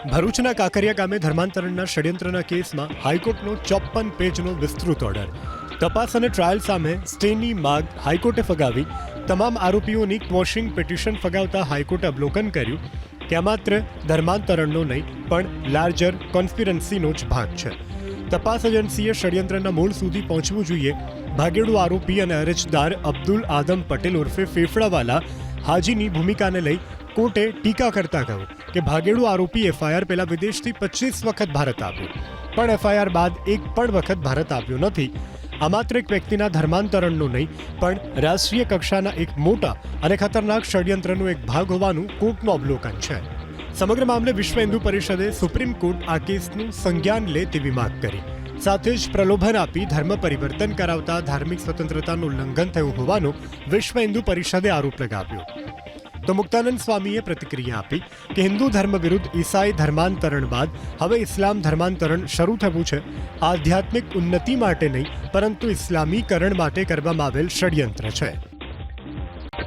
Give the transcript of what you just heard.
ભરૂચના કાંકરિયા ગામે ધર્માંતરણના ષડયંત્રના કેસમાં હાઈકોર્ટનો ચોપ્પન પેજનો વિસ્તૃત ઓર્ડર તપાસ અને ટ્રાયલ સામે સ્ટેની માગ હાઈકોર્ટે ફગાવી. તમામ આરોપીઓની ક્વોશિંગ પિટિશન ફગાવતા હાઈકોર્ટે અવલોકન કર્યું કે માત્ર ધર્માંતરણનો નહીં, પણ લાર્જર કોન્સ્પિરન્સીનો જ ભાગ છે. તપાસ એજન્સીએ ષડયંત્રના મૂળ સુધી પહોંચવું જોઈએ. ભાગેડુ આરોપી અને અરજદાર અબ્દુલ આદમ પટેલ ઉર્ફે ફેફડાવાલા હાજીની ભૂમિકાને લઈ કોર્ટે ટીકા કરતા કહ્યું. કે ભાગેડુ આરોપી એફઆઈઆર પહેલા વિદેશથી પચીસ વખત ભારત આવ્યો. પણ એફઆઈઆર બાદ એક પણ વખત ભારત આવ્યો નથી. આ માત્ર એક વ્યક્તિના ધર્માંતરણનું નહીં, પણ રાષ્ટ્રીય કક્ષાના એક મોટા અને ખતરનાક ષડયંત્રનો એક ભાગ હોવાનું કોર્ટનું અવલોકન છે. સમગ્ર મામલે વિશ્વ હિન્દુ પરિષદે સુપ્રીમ કોર્ટ આ કેસનું સંજ્ઞાન લે તેવી માંગ કરી. સાથે જ પ્રલોભન આપી ધર્મ પરિવર્તન કરાવતા ધાર્મિક સ્વતંત્રતાનું ઉલ્લંઘન થયું હોવાનો વિશ્વ હિન્દુ પરિષદે આરોપ લગાવ્યો. તો મુક્તાનંદ સ્વામીએ પ્રતિક્રિયા આપી કે હિન્દુ ધર્મ વિરુદ્ધ ઈસાઈ ધર્માંતરણ બાદ હવે ઇસ્લામ ધર્માંતરણ શરૂ થયું છે. આધ્યાત્મિક ઉન્નતિ માટે નહીં, પરંતુ ઇસ્લામીકરણ માટે કરવામાં આવેલ ષડયંત્ર છે.